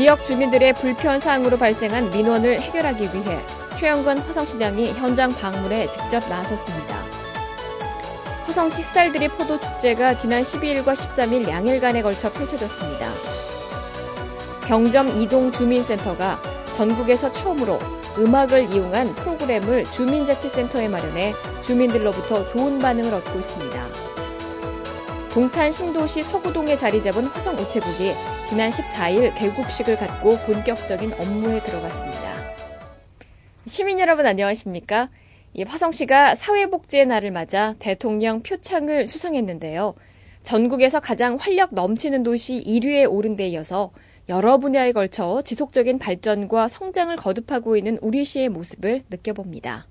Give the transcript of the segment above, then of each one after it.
지역 주민들의 불편 사항으로 발생한 민원을 해결하기 위해 최영건 화성시장이 현장 방문에 직접 나섰습니다. 화성시 쌀들이 포도 축제가 지난 12일과 13일 양일간에 걸쳐 펼쳐졌습니다. 경점 이동 주민센터가 전국에서 처음으로 음악을 이용한 프로그램을 주민자치센터에 마련해 주민들로부터 좋은 반응을 얻고 있습니다. 동탄 신도시 서구동에 자리 잡은 화성 우체국이 지난 14일 개국식을 갖고 본격적인 업무에 들어갔습니다. 시민 여러분 안녕하십니까? 화성시가 사회복지의 날을 맞아 대통령 표창을 수상했는데요. 전국에서 가장 활력 넘치는 도시 1위에 오른 데 이어서 여러 분야에 걸쳐 지속적인 발전과 성장을 거듭하고 있는 우리 시의 모습을 느껴봅니다.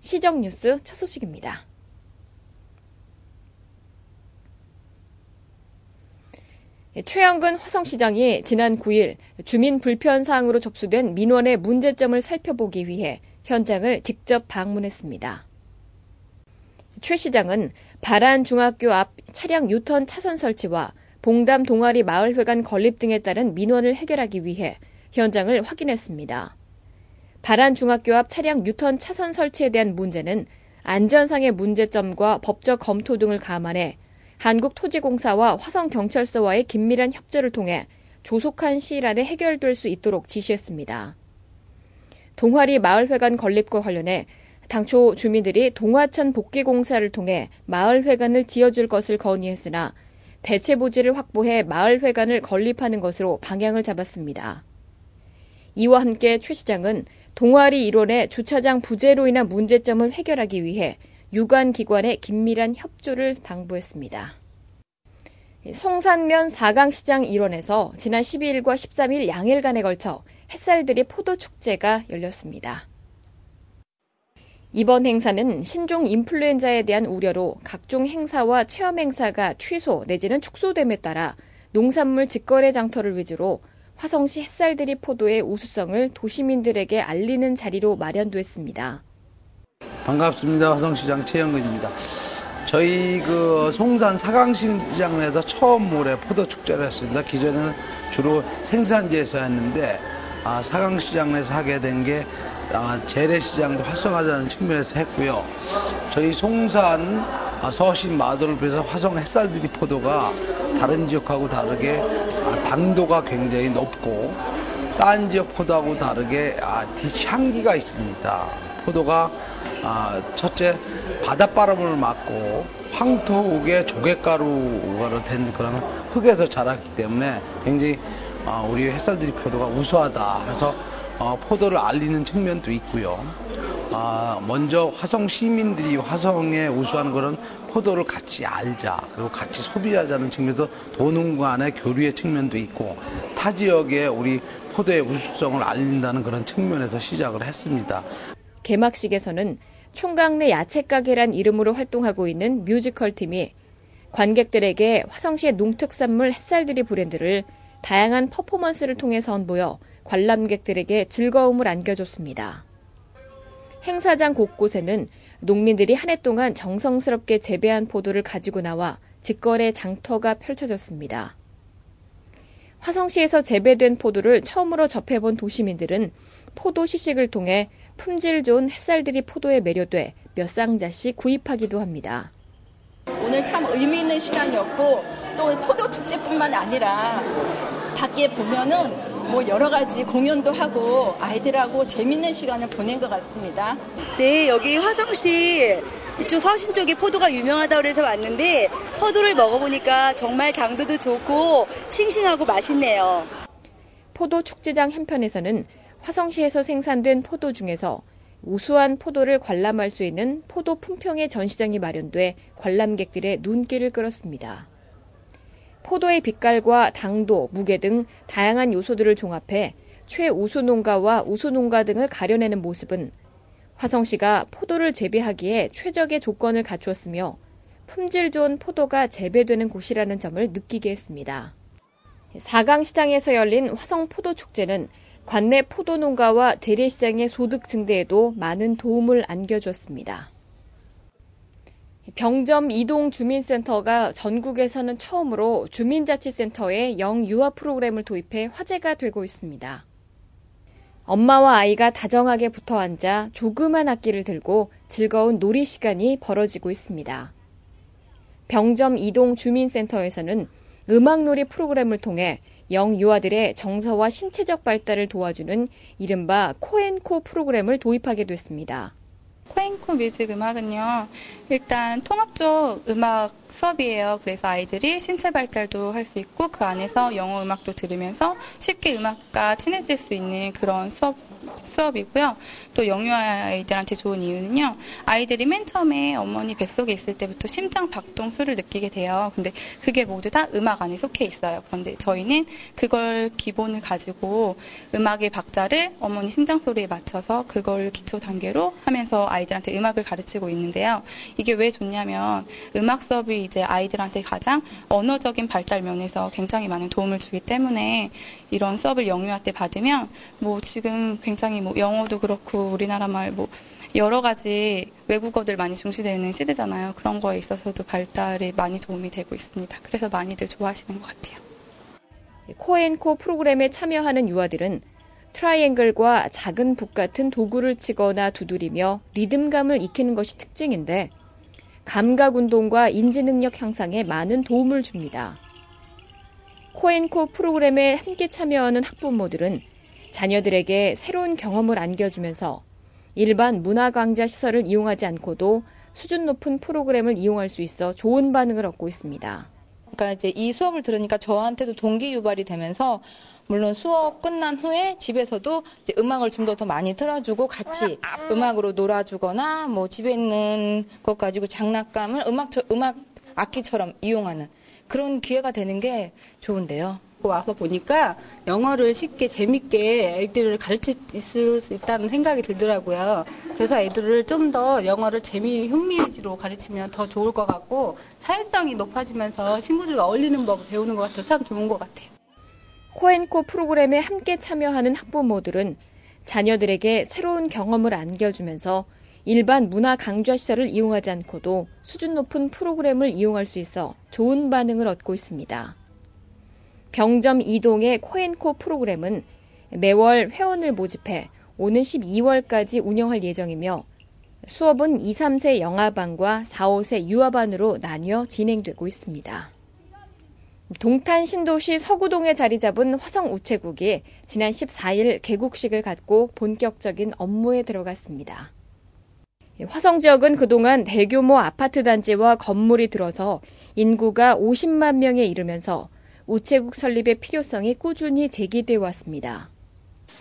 시정 뉴스 첫 소식입니다. 최영근 화성시장이 지난 9일 주민 불편 사항으로 접수된 민원의 문제점을 살펴보기 위해 현장을 직접 방문했습니다. 최 시장은 바란 중학교 앞 차량 유턴 차선 설치와 봉담 동아리 마을회관 건립 등에 따른 민원을 해결하기 위해 현장을 확인했습니다. 바란 중학교 앞 차량 유턴 차선 설치에 대한 문제는 안전상의 문제점과 법적 검토 등을 감안해 한국토지공사와 화성경찰서와의 긴밀한 협조를 통해 조속한 시일 안에 해결될 수 있도록 지시했습니다. 동화리 마을회관 건립과 관련해 당초 주민들이 동화천 복귀공사를 통해 마을회관을 지어줄 것을 건의했으나 대체 부지를 확보해 마을회관을 건립하는 것으로 방향을 잡았습니다. 이와 함께 최 시장은 동아리 일원의 주차장 부재로 인한 문제점을 해결하기 위해 유관 기관의 긴밀한 협조를 당부했습니다. 송산면 4강 시장 일원에서 지난 12일과 13일 양일간에 걸쳐 햇살들이 포도 축제가 열렸습니다. 이번 행사는 신종 인플루엔자에 대한 우려로 각종 행사와 체험 행사가 취소 내지는 축소됨에 따라 농산물 직거래 장터를 위주로 화성시 햇살들이 포도의 우수성을 도시민들에게 알리는 자리로 마련됐습니다. 반갑습니다. 화성시장 최영근입니다. 저희 그 송산 사강시장 에서 처음 올해 포도 축제를 했습니다. 기존에는 주로 생산지에서 했는데 아, 사강시장에서 하게 된게 아, 재래시장도 활성화하자는 측면에서 했고요. 저희 송산 아, 서신 마도를 비해서 화성 햇살들이 포도가 다른 지역하고 다르게 아, 당도가 굉장히 높고 딴 지역 포도하고 다르게 아, 향기가 있습니다. 포도가 아, 첫째 바닷바람을 맞고 황토국의 조개가루로 된 그런 흙에서 자랐기 때문에 굉장히 아, 우리 햇살들이 포도가 우수하다 해서 어, 포도를 알리는 측면도 있고요. 아, 먼저 화성 시민들이 화성에 우수한 그런 포도를 같이 알자 그리고 같이 소비하자는 측면에서 도농 간의 교류의 측면도 있고 타 지역에 우리 포도의 우수성을 알린다는 그런 측면에서 시작을 했습니다. 개막식에서는 총각 내 야채가게란 이름으로 활동하고 있는 뮤지컬 팀이 관객들에게 화성시의 농특산물 햇살들이 브랜드를 다양한 퍼포먼스를 통해 선보여 관람객들에게 즐거움을 안겨줬습니다. 행사장 곳곳에는 농민들이 한 해 동안 정성스럽게 재배한 포도를 가지고 나와 직거래 장터가 펼쳐졌습니다. 화성시에서 재배된 포도를 처음으로 접해본 도시민들은 포도 시식을 통해 품질 좋은 햇살들이 포도에 매료돼 몇 상자씩 구입하기도 합니다. 오늘 참 의미 있는 시간이었고 또 포도 축제뿐만 아니라 밖에 보면은 뭐 여러 가지 공연도 하고 아이들하고 재밌는 시간을 보낸 것 같습니다. 네, 여기 화성시 이쪽 서신 쪽에 포도가 유명하다고 해서 왔는데 포도를 먹어보니까 정말 당도도 좋고 싱싱하고 맛있네요. 포도 축제장 한편에서는 화성시에서 생산된 포도 중에서 우수한 포도를 관람할 수 있는 포도 품평의 전시장이 마련돼 관람객들의 눈길을 끌었습니다. 포도의 빛깔과 당도, 무게 등 다양한 요소들을 종합해 최우수 농가와 우수 농가 등을 가려내는 모습은 화성시가 포도를 재배하기에 최적의 조건을 갖추었으며 품질 좋은 포도가 재배되는 곳이라는 점을 느끼게 했습니다. 4강 시장에서 열린 화성 포도 축제는 관내 포도 농가와 재래시장의 소득 증대에도 많은 도움을 안겨줬습니다. 병점 이동 주민센터가 전국에서는 처음으로 주민자치센터에 영유아 프로그램을 도입해 화제가 되고 있습니다. 엄마와 아이가 다정하게 붙어 앉아 조그만 악기를 들고 즐거운 놀이 시간이 벌어지고 있습니다. 병점 이동 주민센터에서는 음악놀이 프로그램을 통해 영 유아들의 정서와 신체적 발달을 도와주는 이른바 코앤코 프로그램을 도입하게 됐습니다. 코앤코 뮤직 음악은요, 일단 통합적 음악 수업이에요. 그래서 아이들이 신체 발달도 할 수 있고 그 안에서 영어 음악도 들으면서 쉽게 음악과 친해질 수 있는 그런 수업 수업이고요. 또 영유아 아이들한테 좋은 이유는요. 아이들이 맨 처음에 어머니 뱃속에 있을 때부터 심장 박동 수를 느끼게 돼요. 근데 그게 모두 다 음악 안에 속해 있어요. 그런데 저희는 그걸 기본을 가지고 음악의 박자를 어머니 심장 소리에 맞춰서 그걸 기초 단계로 하면서 아이들한테 음악을 가르치고 있는데요. 이게 왜 좋냐면 음악 수업이 이제 아이들한테 가장 언어적인 발달 면에서 굉장히 많은 도움을 주기 때문에 이런 수업을 영유아 때 받으면 뭐 지금 굉장히 뭐 영어도 그렇고 우리나라 말 뭐 여러 가지 외국어들 많이 중시되는 시대잖아요. 그런 거에 있어서도 발달에 많이 도움이 되고 있습니다. 그래서 많이들 좋아하시는 것 같아요. 코앤코 프로그램에 참여하는 유아들은 트라이앵글과 작은 북 같은 도구를 치거나 두드리며 리듬감을 익히는 것이 특징인데 감각 운동과 인지 능력 향상에 많은 도움을 줍니다. 코앤코 프로그램에 함께 참여하는 학부모들은 자녀들에게 새로운 경험을 안겨주면서 일반 문화 강좌 시설을 이용하지 않고도 수준 높은 프로그램을 이용할 수 있어 좋은 반응을 얻고 있습니다. 그러니까 이제 이 수업을 들으니까 저한테도 동기 유발이 되면서 물론 수업 끝난 후에 집에서도 음악을 좀 더 더 많이 틀어주고 같이 음악으로 놀아주거나 뭐 집에 있는 것 가지고 장난감을 음악 음악 악기처럼 이용하는 그런 기회가 되는 게 좋은데요. 와서 보니까 영어를 쉽게 재밌게 애들을 가르칠 수 있다는 생각이 들더라고요. 그래서 애들을 좀 더 영어를 재미, 흥미 위주로 가르치면 더 좋을 것 같고 사회성이 높아지면서 친구들과 어울리는 법을 배우는 것 같아서 참 좋은 것 같아요. 코앤코 프로그램에 함께 참여하는 학부모들은 자녀들에게 새로운 경험을 안겨주면서 일반 문화 강좌 시설을 이용하지 않고도 수준 높은 프로그램을 이용할 수 있어 좋은 반응을 얻고 있습니다. 병점 이동의 코앤코 프로그램은 매월 회원을 모집해 오는 12월까지 운영할 예정이며 수업은 2, 3세 영아반과 4, 5세 유아반으로 나뉘어 진행되고 있습니다. 동탄 신도시 서구동에 자리 잡은 화성 우체국이 지난 14일 개국식을 갖고 본격적인 업무에 들어갔습니다. 화성 지역은 그동안 대규모 아파트 단지와 건물이 들어서 인구가 50만 명에 이르면서 우체국 설립의 필요성이 꾸준히 제기돼 왔습니다.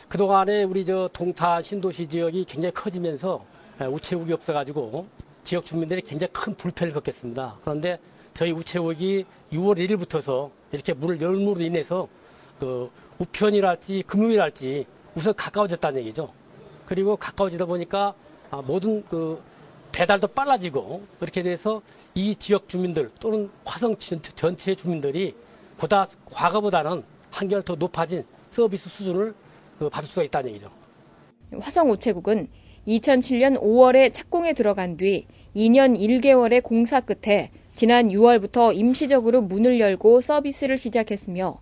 그동안에 우리 저 동타 신도시 지역이 굉장히 커지면서 우체국이 없어가지고 지역 주민들이 굉장히 큰 불편을 겪겠습니다. 그런데 저희 우체국이 6월 1일부터서 이렇게 문을 열므로 인해서 그 우편이랄지 금융이랄지 우선 가까워졌다는 얘기죠. 그리고 가까워지다 보니까 아, 모든 그 배달도 빨라지고 그렇게 돼서 이 지역 주민들 또는 화성 전체 주민들이 보다 과거보다는 한결 더 높아진 서비스 수준을 그 받을 수가 있다는 얘기죠. 화성 우체국은 2007년 5월에 착공에 들어간 뒤 2년 1개월의 공사 끝에 지난 6월부터 임시적으로 문을 열고 서비스를 시작했으며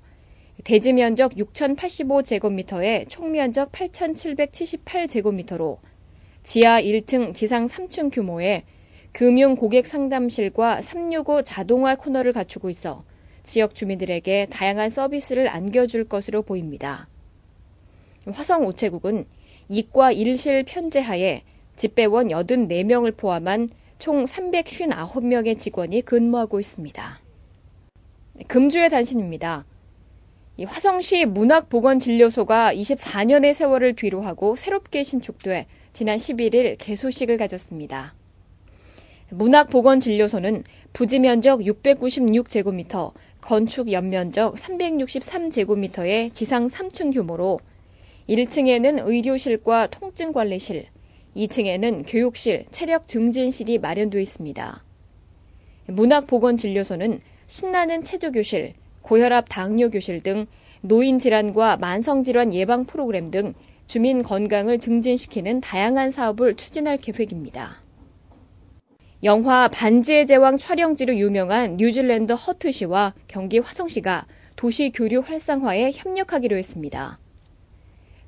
대지 면적 6,085제곱미터에 총 면적 8,778제곱미터로 지하 1층, 지상 3층 규모의 금융 고객 상담실과 365 자동화 코너를 갖추고 있어 지역 주민들에게 다양한 서비스를 안겨줄 것으로 보입니다. 화성 우체국은 이과 1실 편제하에 집배원 84명을 포함한 총 359명의 직원이 근무하고 있습니다. 금주의 단신입니다. 화성시 문학보건진료소가 24년의 세월을 뒤로하고 새롭게 신축돼 지난 11일 개소식을 가졌습니다. 문학보건진료소는 부지 면적 696제곱미터, 건축 연면적 363제곱미터의 지상 3층 규모로 1층에는 의료실과 통증관리실, 2층에는 교육실, 체력 증진실이 마련되어 있습니다. 문학보건진료소는 신나는 체조교실, 고혈압 당뇨교실 등 노인 질환과 만성질환 예방 프로그램 등 주민 건강을 증진시키는 다양한 사업을 추진할 계획입니다. 영화 반지의 제왕 촬영지로 유명한 뉴질랜드 허트시와 경기 화성시가 도시 교류 활성화에 협력하기로 했습니다.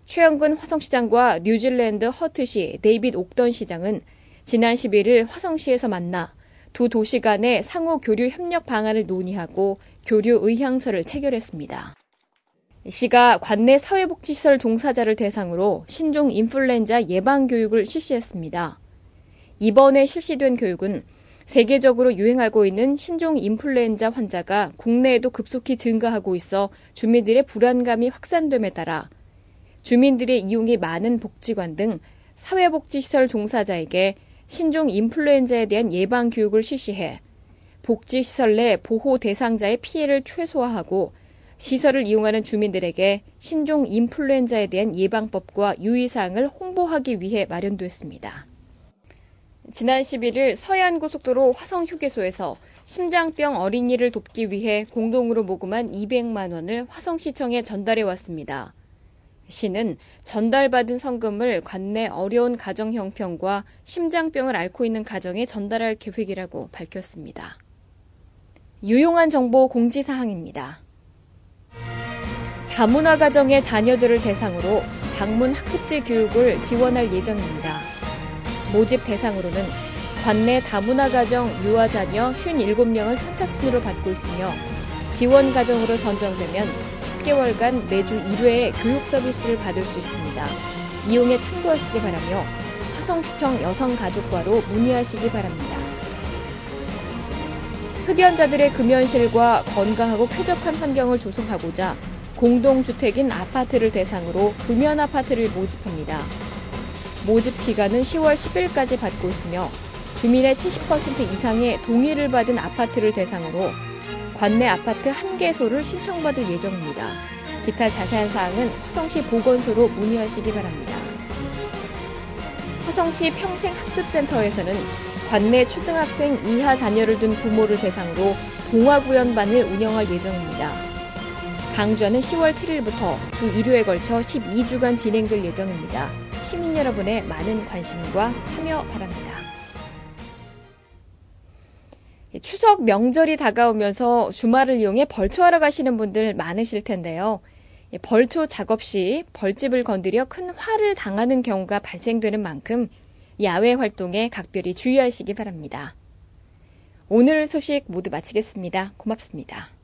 최영근 화성시장과 뉴질랜드 허트시 데이빗 옥던 시장은 지난 11일 화성시에서 만나 두 도시 간의 상호 교류 협력 방안을 논의하고 교류 의향서를 체결했습니다. 시가 관내 사회복지시설 종사자를 대상으로 신종 인플루엔자 예방 교육을 실시했습니다. 이번에 실시된 교육은 세계적으로 유행하고 있는 신종 인플루엔자 환자가 국내에도 급속히 증가하고 있어 주민들의 불안감이 확산됨에 따라 주민들의 이용이 많은 복지관 등 사회복지시설 종사자에게 신종 인플루엔자에 대한 예방 교육을 실시해 복지시설 내 보호 대상자의 피해를 최소화하고 시설을 이용하는 주민들에게 신종 인플루엔자에 대한 예방법과 유의사항을 홍보하기 위해 마련됐습니다. 지난 11일 서해안고속도로 화성휴게소에서 심장병 어린이를 돕기 위해 공동으로 모금한 200만 원을 화성시청에 전달해 왔습니다. 시는 전달받은 성금을 관내 어려운 가정 형편과 심장병을 앓고 있는 가정에 전달할 계획이라고 밝혔습니다. 유용한 정보 공지사항입니다. 다문화 가정의 자녀들을 대상으로 방문 학습지 교육을 지원할 예정입니다. 모집 대상으로는 관내 다문화 가정 유아 자녀 57명을 선착순으로 받고 있으며 지원 가정으로 선정되면 10개월간 매주 1회의 교육 서비스를 받을 수 있습니다. 이용에 참고하시기 바라며 화성시청 여성가족과로 문의하시기 바랍니다. 흡연자들의 금연실과 건강하고 쾌적한 환경을 조성하고자 공동주택인 아파트를 대상으로 금연 아파트를 모집합니다. 모집 기간은 10월 10일까지 받고 있으며 주민의 70% 이상의 동의를 받은 아파트를 대상으로 관내 아파트 한 개소를 신청받을 예정입니다. 기타 자세한 사항은 화성시 보건소로 문의하시기 바랍니다. 화성시 평생학습센터에서는 관내 초등학생 이하 자녀를 둔 부모를 대상으로 동화구연반을 운영할 예정입니다. 강좌는 10월 7일부터 주 1회에 걸쳐 12주간 진행될 예정입니다. 시민 여러분의 많은 관심과 참여 바랍니다. 추석 명절이 다가오면서 주말을 이용해 벌초하러 가시는 분들 많으실 텐데요. 벌초 작업 시 벌집을 건드려 큰 화를 당하는 경우가 발생되는 만큼 야외 활동에 각별히 주의하시기 바랍니다. 오늘 소식 모두 마치겠습니다. 고맙습니다.